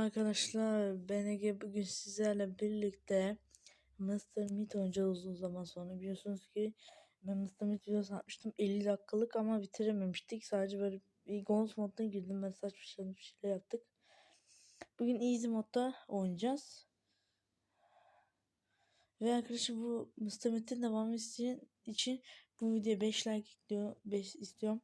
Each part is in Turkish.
arkadaşlar. Ben Ege bugün sizlerle birlikte Mr. Meat oynayacağız uzun zaman sonra. Biliyorsunuz ki ben Mr. Meat videosu atmıştım 50 dakikalık ama bitirememiştik. Sadece böyle bir Ghost moduna girdim. Ben saçma saçma bir şeyler yaptık. Bugün Easy modda oynayacağız. Ve arkadaşlar bu Mr. Meat'in devamı için, için bu videoya 5 like istiyor, 5 istiyorum.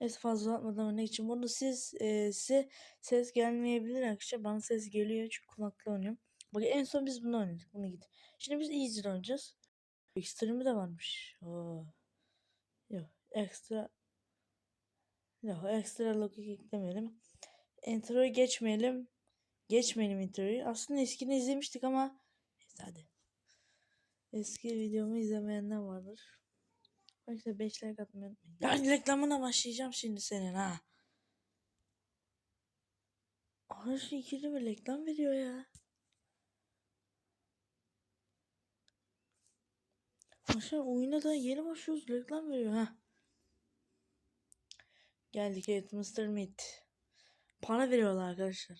Neyse fazla uzatmadan örnek için. Bunu siz e, size ses gelmeyebilir arkadaşlar. Bana ses geliyor çünkü kulakla oynuyorum. Bak en son biz bunu oynadık. Bunu git. Şimdi biz easy oynayacağız. Extreme'i de varmış. Oo. Yok ekstra Yok ekstra logik eklemeyelim. Intro'yu geçmeyelim. Geçmeyelim introyu. Aslında eskini izlemiştik ama neyse hadi. Eski videomu izlemeyenler vardır. Arkadaşlar 5 like atmayı unutmayın. Ya reklamına başlayacağım şimdi senin ha. Arkadaşlar ikili bir reklam veriyor ya. Arkadaşlar oyuna da yeni başlıyoruz reklam veriyor ha. Geldik evet Mr. Meat. Para veriyorlar arkadaşlar.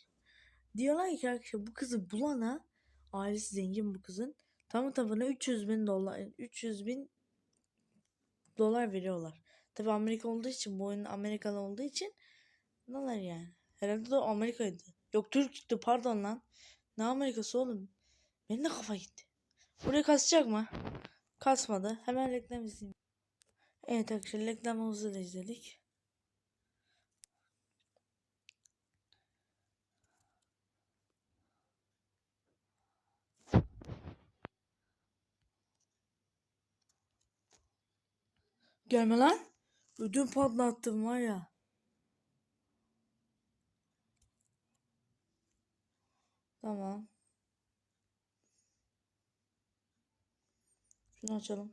Diyorlar ki arkadaşlar bu kızı bulana ailesi zengin bu kızın. Tamı tamına 300 bin dolar 300 bin dolar veriyorlar. Tabi Amerika olduğu için bu oyun Amerikalı olduğu için dolar yani. Herhalde de Amerika'ydı. Yok Türk'tü pardon lan. Ne Amerikası oğlum? Benim de kafa gitti. Buraya kasacak mı? Kasmadı. Hemen reklam izleyeyim. Evet arkadaşlar reklamımızı da izledik. Gelme lan. Ödüm patlattım var ya. Tamam. Şunu açalım.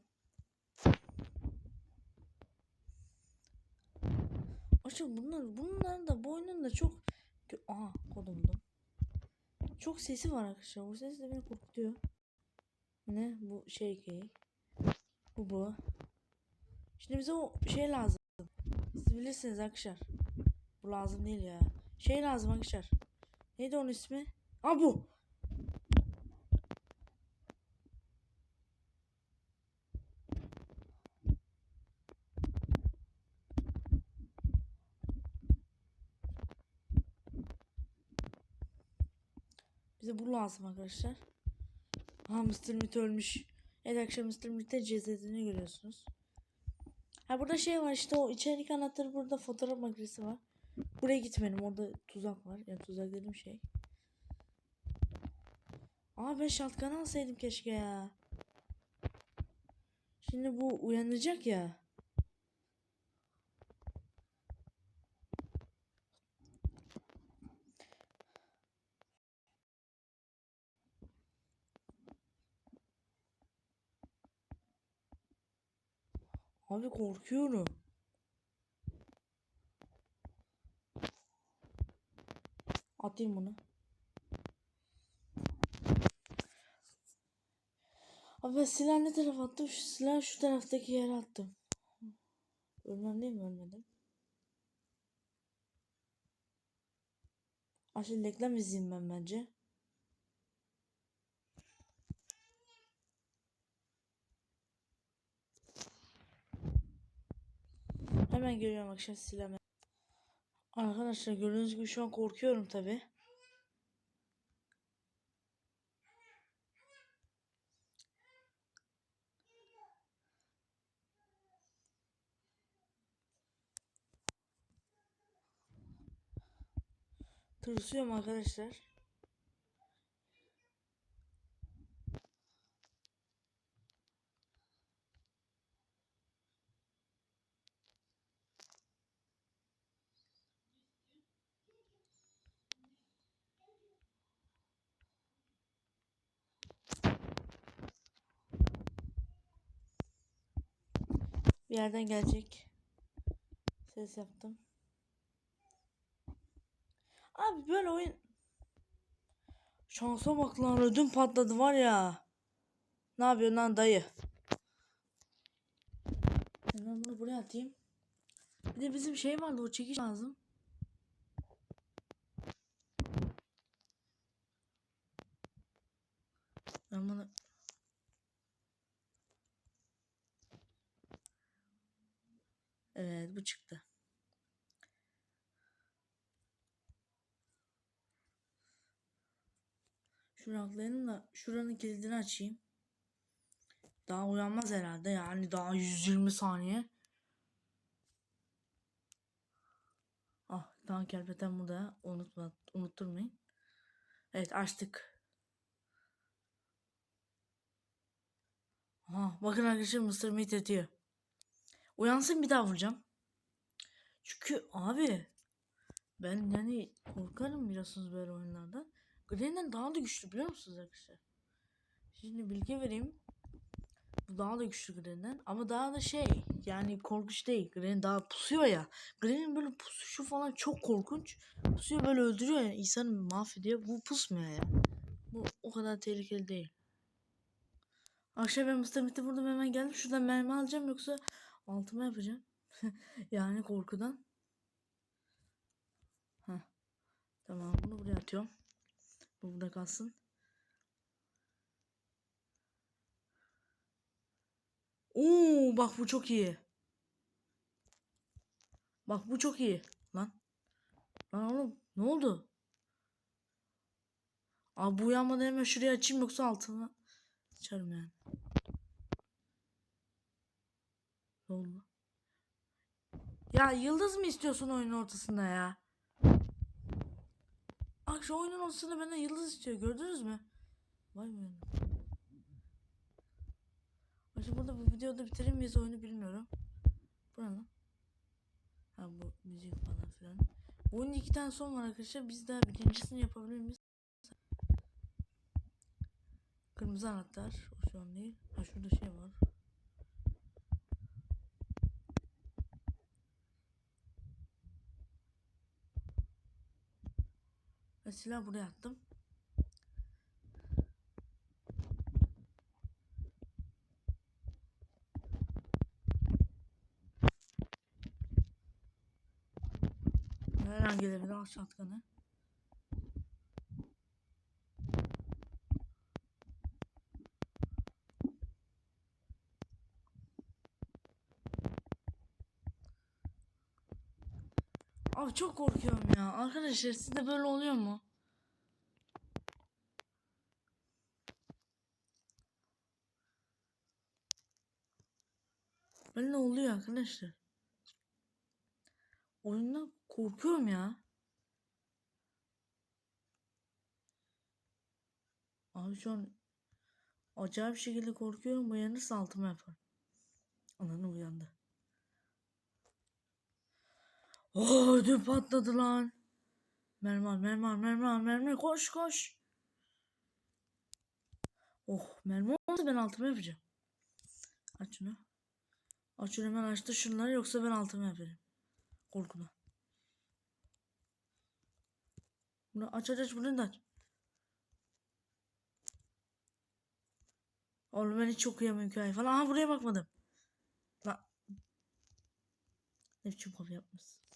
Açın bunlar bunların da bu oyunun da çok Aha kodumdum. Çok sesi var arkadaşlar. O ses de beni korkutuyor. Ne? Bu şey key. Bu bu. Şimdi bize o şey lazım. Siz bilirsiniz arkadaşlar. Bu lazım değil ya. Şey lazım arkadaşlar. Neydi onun ismi? Aa bu. Bize bu lazım arkadaşlar. Ha Mr. Meat ölmüş. Evet arkadaşlar Mr. Meat'te cesedini görüyorsunuz. Ha burada şey var işte o içerik anahtarı burada fotoğraf makinesi var. Buraya gitmedim orada tuzak var. Yani tuzak dediğim şey. Aa ben şatkan alsaydım keşke ya. Şimdi bu uyanacak ya. Abi korkuyorum. Atayım bunu. Abi silah ne tarafa attım? Şu silah şu taraftaki yere attım. Ölmem değil mi? Ölmedim. Aşırı reklam izleyeyim ben bence. Hemen geliyorum akşam silahı. Arkadaşlar gördüğünüz gibi şu an korkuyorum tabi. Tırsıyorum arkadaşlar. yerden gelecek ses yaptım. Abi böyle oyun Şansa bak lan ödüm patladı var ya. Ne yapıyorsun lan dayı? Ben bunu buraya atayım. Bir de bizim şey vardı o çekiş lazım. Ben bunu Evet bu çıktı. Atlayalım da şuranın kilidini açayım. Daha uyanmaz herhalde yani daha 120 saniye. Ah daha kelpeten burada unutma unutturmayın. Evet açtık. Aha bakın arkadaşlar Mr. Meat yatıyor. Uyansın bir daha vuracağım. Çünkü abi ben yani korkarım biliyorsunuz böyle oyunlardan. Gren'den daha da güçlü biliyor musunuz arkadaşlar? Şimdi bilgi vereyim. Bu daha da güçlü Gren'den ama daha da şey yani korkunç değil. Gren daha pusuyor ya. Gren'in böyle pusuşu falan çok korkunç. Pusuyor böyle öldürüyor ya insanı mahvediyor. Bu pusmuyor ya. Bu o kadar tehlikeli değil. Akşam ben Mr. Meat'i vurdum hemen geldim. Şuradan mermi alacağım yoksa altıma yapacağım. yani korkudan. Heh. Tamam bunu buraya atıyorum. Bu burada kalsın. Oo bak bu çok iyi. Bak bu çok iyi. Lan. Lan oğlum ne oldu? Abi bu uyanmadan hemen şuraya açayım yoksa altına açarım yani. Oldu? Ya yıldız mı istiyorsun oyunun ortasında ya? Bak şu oyunun ortasında benden yıldız istiyor gördünüz mü? Vay be. Acaba burada bu videoda bitirir miyiz oyunu bilmiyorum. Bu ne lan? Ha bu müzik falan filan. Bu oyunun iki tane son var arkadaşlar. Biz daha birincisini yapabilir miyiz? Kırmızı anahtar. O şu an değil. Ha şurada şey var. Mesela buraya attım. Herhangi bir al şatkanı. Çok korkuyorum ya. Arkadaşlar sizde böyle oluyor mu? Ben ne oluyor arkadaşlar? Oyunda korkuyorum ya. Abi şu an acayip şekilde korkuyorum. Uyanırsa altıma yapar. Ananı uyandı. Oh ödüm patladı lan. Mermer mermer mermer mermer koş koş. Oh mermer oldu ben altıma yapacağım. Aç şunu. Aç şunu hemen açtı şunları yoksa ben altıma yaparım. Korkuna. Bunu aç aç aç bunu da aç. Oğlum ben hiç okuyamıyorum hikaye falan. Aha buraya bakmadım. La. Ne biçim kapı yapmışsın.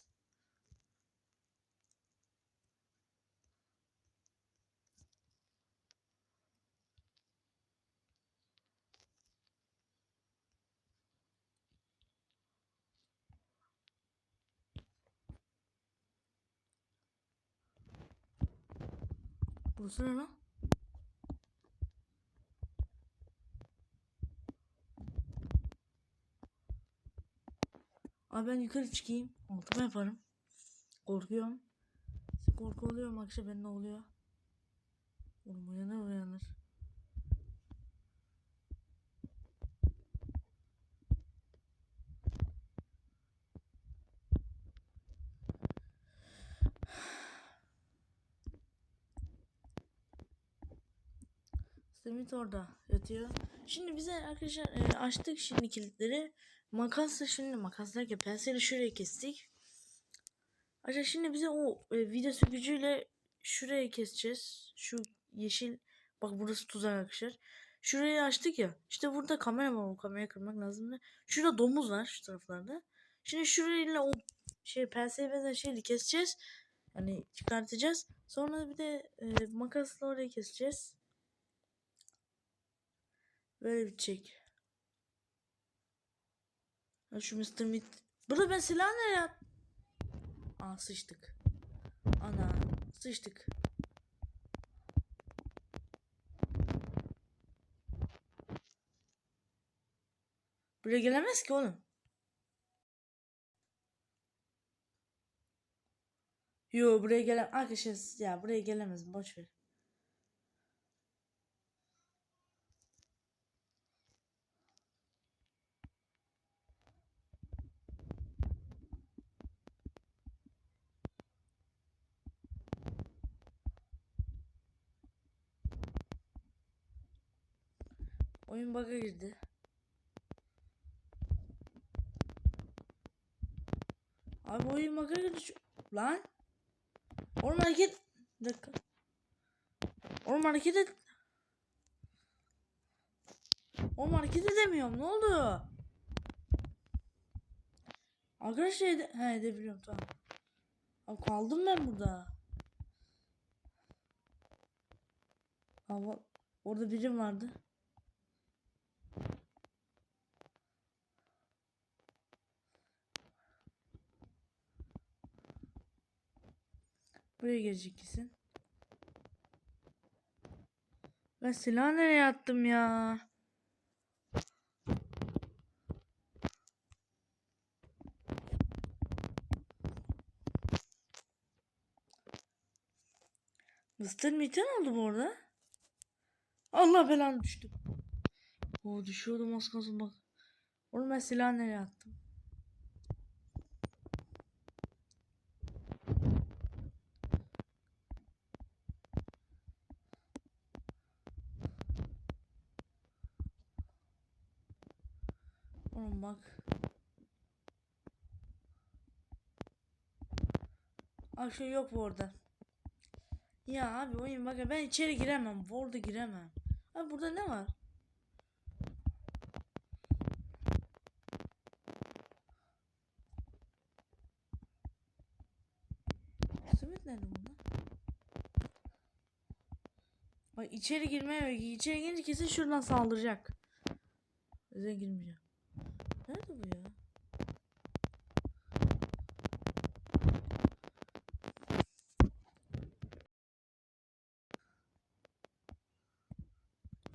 Burası lan? Abi ben yukarı çıkayım. Altıma yaparım. Korkuyorum. Korku oluyor mu ben ne oluyor? Oğlum uyanır uyanır. Simit orada yatıyor. Şimdi bize arkadaşlar e, açtık şimdi kilitleri. Makasla şimdi makas derken penseyle şuraya kestik. Arkadaşlar şimdi bize o e, vida sökücüyle şuraya keseceğiz. Şu yeşil bak burası tuzak arkadaşlar. Şurayı açtık ya. İşte burada kamera var. O kamerayı kırmak lazım. Şurada domuz var şu taraflarda. Şimdi şurayla o şey penseye benzer şeyi keseceğiz. Yani çıkartacağız. Sonra bir de e, makasla orayı keseceğiz. Böyle bitecek. Ha şu Mr. Meat. Burada ben silah nereye at? Aa sıçtık. Ana sıçtık. Buraya gelemez ki oğlum. Yo buraya gelen arkadaşlar ya buraya gelemez boş ver. Oyun bug'a girdi. Abi oyun bug'a girdi. Lan. Oğlum hareket. Bir dakika. Oğlum hareket et. Oğlum hareket edemiyorum. Ne oldu? Arkadaşlar ede He edebiliyorum tamam. Abi kaldım ben burada. Hava orada birim vardı. Buraya gelecek kesin. Ben silahı nereye attım ya? Mr. Meat'e ne oldu bu arada? Allah belanı düştüm. Oo düşüyordum az kalsın bak. Oğlum ben silahı nereye attım? Oğlum bak. Aa şey yok bu orada. Ya abi oyun bak ben içeri giremem. Orada giremem. Abi burada ne var? Simit nerede bunda? Bak içeri girmeye. İçeri girince kesin şuradan saldıracak. Yüzden girmeyeceğim. Nerede bu ya?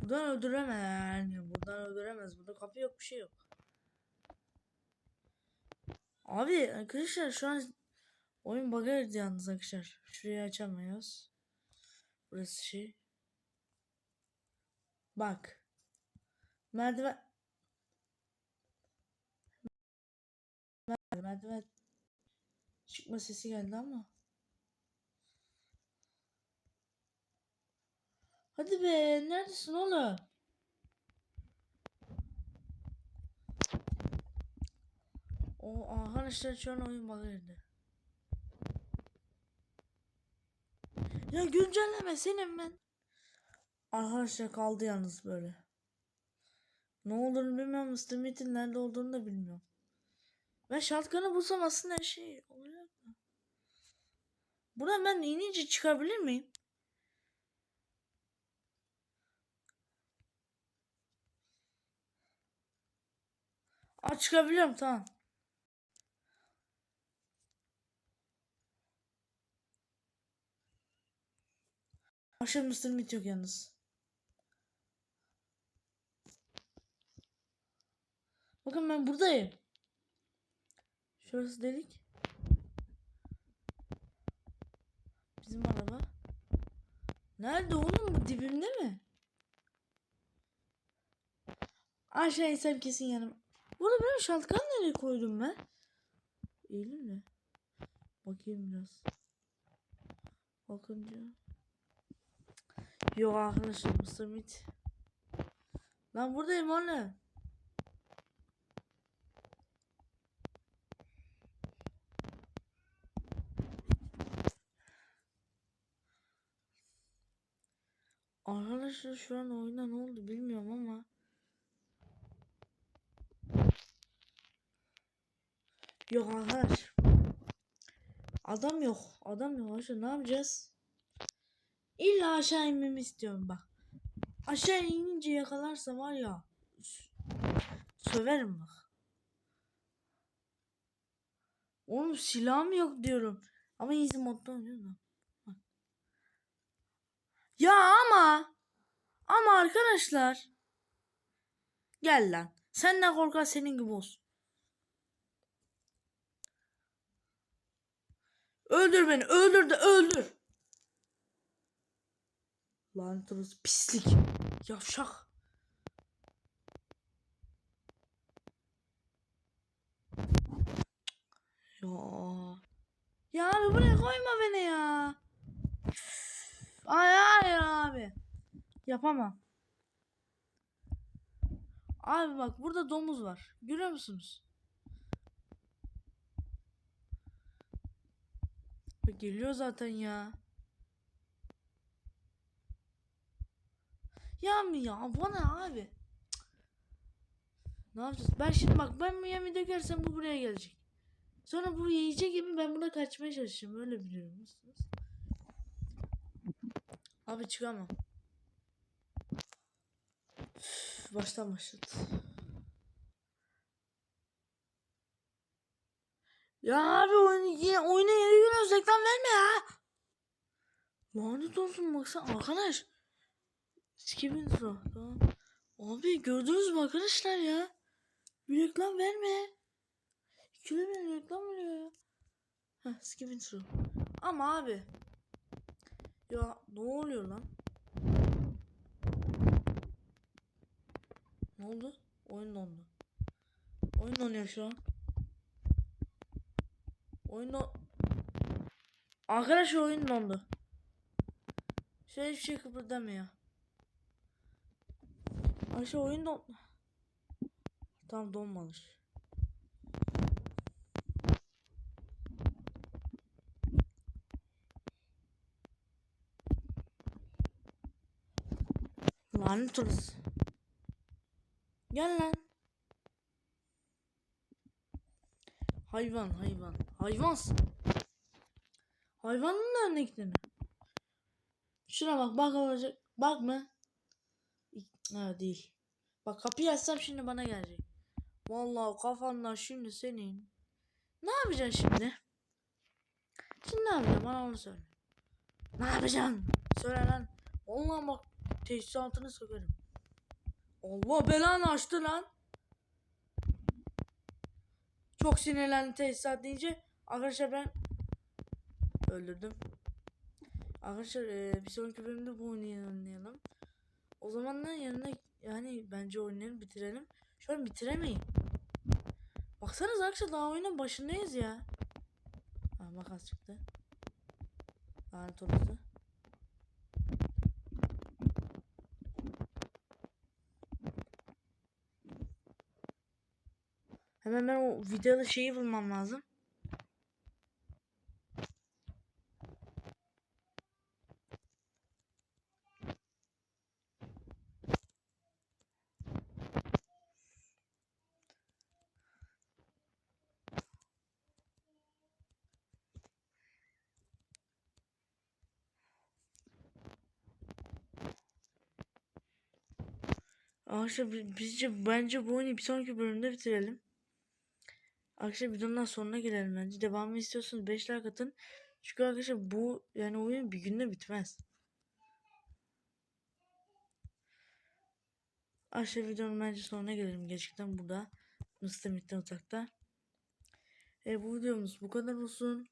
Buradan öldüremez yani. Buradan öldüremez. Burada kapı yok bir şey yok. Abi arkadaşlar şu an oyun bug'a girdi yalnız arkadaşlar. Şurayı açamıyoruz. Burası şey. Bak. Merdiven. Merdiven. Çıkma sesi geldi ama. Hadi be neredesin oğlum? O arkadaşlar şu an oyun girdi. Ya güncelleme senin ben. Arkadaşlar kaldı yalnız böyle. Ne olduğunu bilmiyorum. Mr. Nerede olduğunu da bilmiyorum. Ben şatkanı bulsam aslında her şey olacak mı? Buradan ben inince çıkabilir miyim? Aa çıkabiliyorum tamam. Aşağı Mr. Meat yok yalnız. Bakın ben buradayım. Şurası delik. Bizim araba. Nerede oğlum bu dibimde mi? Aşağı insem kesin yanım. Burada benim şaltkan nereye koydum ben? Eğilimle. Bakayım biraz. Bakınca. Yok arkadaşlar Mr. Meat. Lan buradayım oğlum. Arkadaşlar şu an oyunda ne oldu bilmiyorum ama. Yok arkadaş. Adam yok. Adam yok. Arkadaşlar ne yapacağız? İlla aşağı inmemi istiyorum bak. Aşağı inince yakalarsa var ya. Söverim bak. Oğlum silahım yok diyorum. Ama easy modda oynuyorum. Ya ama. Ama arkadaşlar. Gel lan. Senden korkar senin gibi olsun. Öldür beni. Öldür de öldür. Lanet pislik. Yavşak. Ya. Ya abi buraya koyma beni ya. Ay hayır abi. Yapamam. Abi bak burada domuz var. Görüyor musunuz? Geliyor zaten ya. Ya mı ya? Bu ne abi? Ne yapacağız? Ben şimdi bak ben bu yemi dökersem bu buraya gelecek. Sonra bu yiyecek gibi ben buna kaçmaya çalışacağım. Öyle biliyorum musunuz? Abi çıkamam. Üf, Baştan başlat. Ya abi yine, oyuna yeni giriyoruz reklam verme ya. Lanet olsun baksana arkadaş. Skip intro. Tamam. Abi gördünüz mü arkadaşlar ya? Bir reklam verme. İkide bir reklam veriyor ya. Heh, skip intro. Ama abi. Ya ne oluyor lan? Ne oldu? Oyun dondu. Oyun donuyor şu an. Oyun don... Arkadaşlar oyun dondu. Şey hiçbir şey kıpırdamıyor. Ayşe oyun don... Tam donmamış. Lanet olası. Gel lan. Hayvan hayvan. Hayvansın. Hayvanın da örneklerini. Şuna bak bak olacak. Bak mı? Ha değil. Bak kapıyı açsam şimdi bana gelecek. Vallahi kafandan şimdi senin. Ne yapacaksın şimdi? Şimdi ne yapacaksın bana onu söyle. Ne yapacaksın? Söyle lan. Vallahi bak tesisatını sokarım. Allah belanı açtı lan. Çok sinirlendi tesisat deyince arkadaşlar ben öldürdüm. Arkadaşlar eee, bir sonraki bölümde bu oynayalım. O zamanlar yanına yani bence oynayalım bitirelim. Şu an bitiremeyin. Baksanıza arkadaşlar daha oyunun başındayız ya. Ha makas çıktı. Lanet olası. Hemen ben o videoda şeyi bulmam lazım. Arkadaşlar bi- bizce bence bu oyunu bir sonraki bölümde bitirelim. Arkadaşlar videonun sonuna gelelim bence. Devamını istiyorsanız 5 like atın. Çünkü arkadaşlar bu yani oyun bir günde bitmez. Arkadaşlar videonun bence sonuna gelelim. Gerçekten burada. Müstemitten uzakta. E, bu videomuz bu kadar olsun.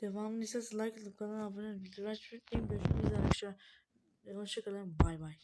Devamını isterseniz like atıp kanala abone olmayı. Bildirim açmayı unutmayın. Görüşmek üzere arkadaşlar. Hoşçakalın. Bay bay.